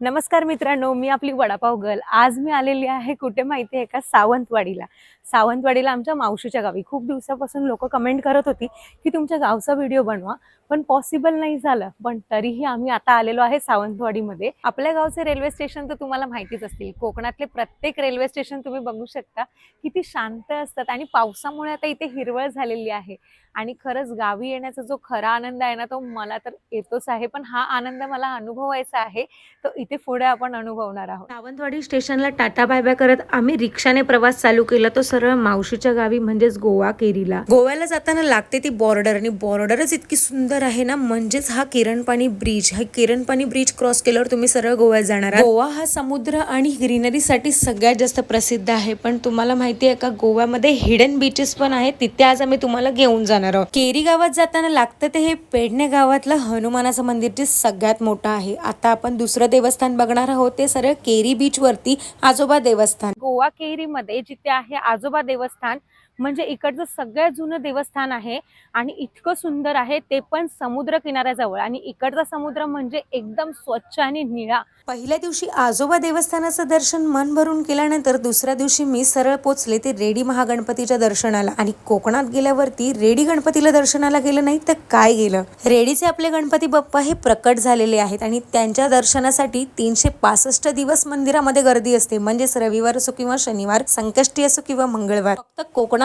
नमस्कार मित्रांनो मी आपली वडापाव गर्ल. आज मी आलेली आहे कुठे माहिती आहे का? सावंतवाडीला. सावंतवाडीला आमच्या मावशीच्या गावी. खूप दिवसापासून लोक कमेंट करत होती की तुमच्या गावचा व्हिडिओ बनवा. पण पॉसिबल नाही झालं. पण तरीही आम्ही आता आलेलो आहे सावंतवाडीमध्ये. आपल्या गावचे रेल्वे स्टेशन तर तुम्हाला माहितीच असतील. कोकणातले प्रत्येक रेल्वे स्टेशन तुम्ही बघू शकता. किती शांत असतात आणि पावसामुळे आता इथे हिरवळ झालेली आहे. आणि खरंच गावी येण्याचा जो खरा आनंद आहे ना तो मला तर येतोच आहे. पण हा आनंद मला अनुभवायचा आहे. तो इथे पुढे आपण अनुभवणार आहोत. सावंतवाडी स्टेशनला टाटा बाय बाय करत आम्ही रिक्षाने प्रवास चालू केला. तो सरळ मावशीच्या गावी म्हणजेच गोवा केरीला. गोव्याला जाताना लागते ती बॉर्डर आणि बॉर्डरच इतकी सुंदर आहे ना म्हणजेच हा किरणपाणी ब्रिज हा किरणपाणी ब्रिज क्रॉस केल्यावर तुम्ही सरळ गोव्यात जाणार आहात. गोवा हा समुद्र आणि ग्रीनरीसाठी सगळ्यात जास्त प्रसिद्ध आहे. पण तुम्हाला माहिती आहे का गोव्यामध्ये हिडन बीचेस पण आहेत. तिथे आज आम्ही तुम्हाला घेऊन जाणार आहोत. केरी गावात जाताना लागतं ते हे पेडणे गावातलं हनुमानाचं मंदिर जे सगळ्यात मोठं आहे. आता आपण दुसरं देवस्थान बघणार आहोत. ते सरळ केरी बीच वरती आजोबा देवस्थान. गोवा केरीमध्ये जिथे आहे आजोबा देवस्थान म्हणजे इकडचं सगळ्यात जुनं देवस्थान आहे आणि इतकं सुंदर आहे ते पण समुद्र किनाऱ्याजवळ आणि इकडचा समुद्र म्हणजे एकदम स्वच्छ आणि निळा. पहिल्या दिवशी आजोबा देवस्थानाचं दर्शन मन भरून केल्यानंतर दुसऱ्या दिवशी मी सरळ पोचले ते रेडी महागणपतीच्या दर्शनाला. आणि कोकणात गेल्यावरती रेडी गणपतीला दर्शनाला गेलं नाही तर काय गेलं? रेडीचे आपले गणपती बाप्पा हे प्रकट झालेले आहेत आणि त्यांच्या दर्शनासाठी तीनशे पासष्ट दिवस मंदिरामध्ये गर्दी असते. म्हणजेच रविवार असो किंवा शनिवार संकष्टी असो किंवा मंगळवार. फक्त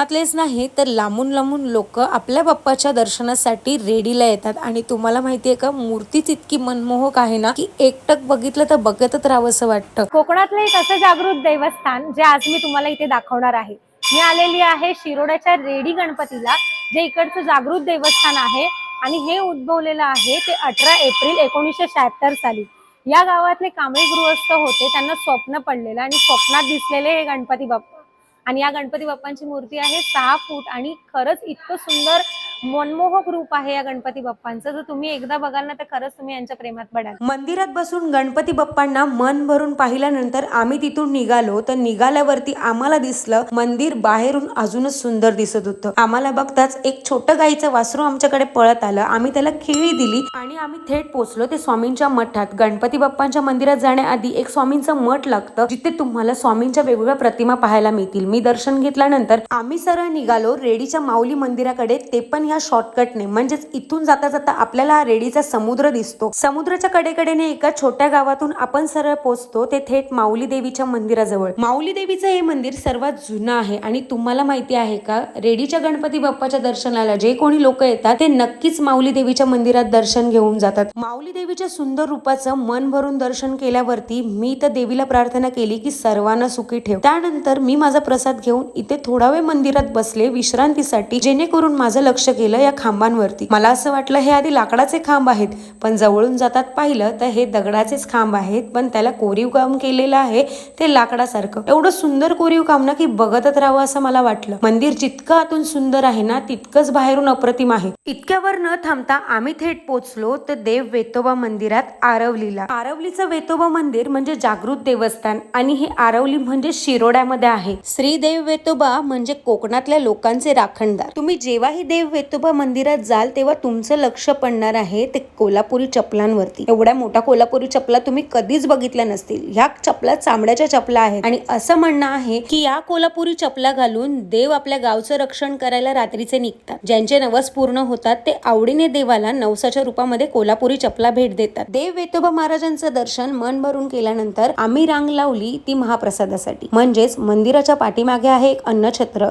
कोकणातलेच नाही तर लांबून लांबून लोक आपल्या बाप्पाच्या दर्शनासाठी रेडीला येतात. आणि तुम्हाला माहितीये का मूर्तीच इतकी मनमोहक आहे ना की एकटक बघितलं तर बघतच राहावंसं वाटतं. कोकणातलं एक असं जागृत देवस्थान जे आज मी तुम्हाला इथे दाखवणार आहे. मी आलेली आहे शिरोड्याच्या रेडी गणपतीला जे इकडचं जागृत देवस्थान आहे. आणि हे उद्भवलेलं आहे ते अठरा एप्रिल एकोणीसशे शहात्तर साली. या गावातले कांबळे गृहस्थ होते त्यांना स्वप्न पडलेलं. आणि स्वप्नात दिसलेले हे गणपती बाप्पा. आणि या गणपती बाप्पांची मूर्ती आहे सहा फूट आणि खरंच इतकं सुंदर मनमोहक रूप आहे या गणपती बाप्पांचं. जर तुम्ही एकदा बघाल ना तर खरंच तुम्ही यांच्या प्रेमात पडाल. मंदिरात बसून गणपती बाप्पांना मन भरून पाहिल्यानंतर आम्ही तिथून निघालो तर निघाल्यावरती आम्हाला दिसलं मंदिर बाहेरून अजूनच सुंदर दिसत होतं. आम्हाला बघताच एक छोटं गाईचं वासरू आमच्याकडे पळत आलं. आम्ही त्याला खिळी दिली आणि आम्ही थेट पोहोचलो ते स्वामींच्या मठात. गणपती बाप्पांच्या मंदिरात जाण्याआधी एक स्वामींचं मठ लागतं जिथे तुम्हाला स्वामींच्या वेगवेगळ्या प्रतिमा पाहायला मिळतील. मी दर्शन घेतल्यानंतर आम्ही सरळ निघालो रेडीच्या माऊली मंदिराकडे. ते पण ह्या शॉर्टकटने म्हणजेच इथून जाता जाता आपल्याला रेडीचा समुद्र दिसतो. समुद्राच्या कडेकडेने एका छोट्या गावातून आपण सरळ पोहोचतो ते थेट माऊली देवीच्या मंदिराजवळ. माऊली देवीचं हे मंदिर सर्वात जुनं आहे आणि तुम्हाला माहिती आहे का रेडीच्या गणपती बाप्पाच्या दर्शनाला जे कोणी लोक येतात ते नक्कीच माऊली देवीच्या मंदिरात दर्शन घेऊन जातात. माऊली देवीच्या सुंदर रूपाचं मन भरून दर्शन केल्यावरती मी तर देवीला प्रार्थना केली की सर्वांना सुखी ठेव. त्यानंतर मी माझा प्रसाद घेऊन इथे थोडा वेळ मंदिरात बसले विश्रांतीसाठी जेणेकरून माझं लक्ष गेलं या खांबांवरती. मला असं वाटलं हे आधी लाकडाचे खांब आहेत पण जवळून जातात पाहिलं तर हे दगडाचेच खांब आहेत पण त्याला कोरीव काम केलेलं आहे ते लाकडासारखं. एवढं सुंदर कोरीव काम ना की बघतच राहावं असं मला वाटलं. मंदिर जितकं आतून सुंदर आहे ना तितकंच बाहेरून अप्रतिम आहे. इतक्यावर न थांबता आम्ही थेट पोचलो तर देव वेतोबा मंदिरात आरवलीला. आरवलीचं वेतोबा मंदिर म्हणजे जागृत देवस्थान आणि हे आरवली म्हणजे शिरोड्यामध्ये आहे. श्री देव वेतोबा म्हणजे कोकणातल्या लोकांचे राखणदार. तुम्ही जेव्हाही देव वेतोबा मंदिरात जाल तेव्हा तुमचं लक्ष पडणार आहे ते कोल्हापुरी चपलांवरती. एवढ्या मोठ्या कोल्हापुरी चपला तुम्ही कधीच बघितल्या नसतील. ह्या चपला चामड्याच्या चपला आहेत. आणि असं म्हणणं आहे की या कोल्हापुरी चपला घालून देव आपल्या गावचं रक्षण करायला रात्रीचे निघतात. ज्यांचे नवस पूर्ण होतात ते आवडीने देवाला नवसाच्या रूपामध्ये कोल्हापुरी चपला भेट देतात. देव वेतोबा महाराजांचं दर्शन मन भरून केल्यानंतर आम्ही रांग लावली ती महाप्रसादासाठी. म्हणजेच मंदिराच्या पाठी पाठीमागे आहे एक अन्नछत्र.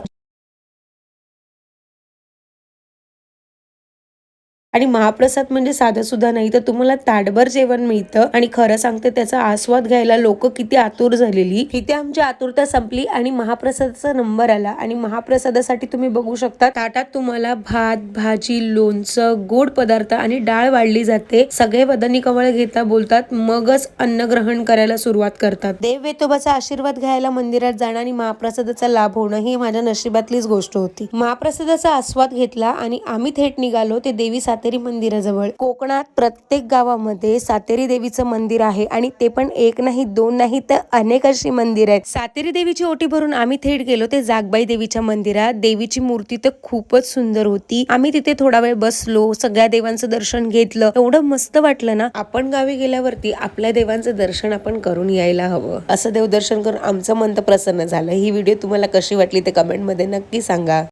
आणि महाप्रसाद म्हणजे साधं सुद्धा नाही तर तुम्हाला ताटभर जेवण मिळतं. आणि खरं सांगते त्याचा आस्वाद घ्यायला लोक किती आतुर झालेली. इथे आमची आतुरता संपली आणि महाप्रसादाचा नंबर आला. आणि महाप्रसादासाठी तुम्ही बघू शकता ताटात तुम्हाला भात भाजी लोणचं गोड पदार्थ आणि डाळ वाढली जाते. सगळे बदनी कवळ घेता बोलतात मगच अन्न ग्रहण करायला सुरुवात करतात. देव वेतोबाचा आशीर्वाद घ्यायला मंदिरात जाणं आणि महाप्रसादाचा लाभ होणं ही माझ्या नशिबातलीच गोष्ट होती. महाप्रसादाचा आस्वाद घेतला आणि आम्ही थेट निघालो ते देवी सात सातेरी मंदिराजवळ. कोकणात प्रत्येक गावामध्ये सातेरी देवीचं मंदिर आहे आणि ते पण एक नाही दोन नाही तर अनेक अशी मंदिर आहेत. सातेरी देवीची ओटी भरून आम्ही थेट गेलो ते जागबाई देवीच्या मंदिरात. देवीची मूर्ती तर खूपच सुंदर होती. आम्ही तिथे थोडा वेळ बसलो सगळ्या देवांचं दर्शन घेतलं. एवढं मस्त वाटलं ना आपण गावी गेल्यावरती आपल्या देवांचं दर्शन आपण करून यायला हवं. असं देवदर्शन करून आमचं मन तर प्रसन्न झालं. ही व्हिडिओ तुम्हाला कशी वाटली ते कमेंटमध्ये नक्की सांगा.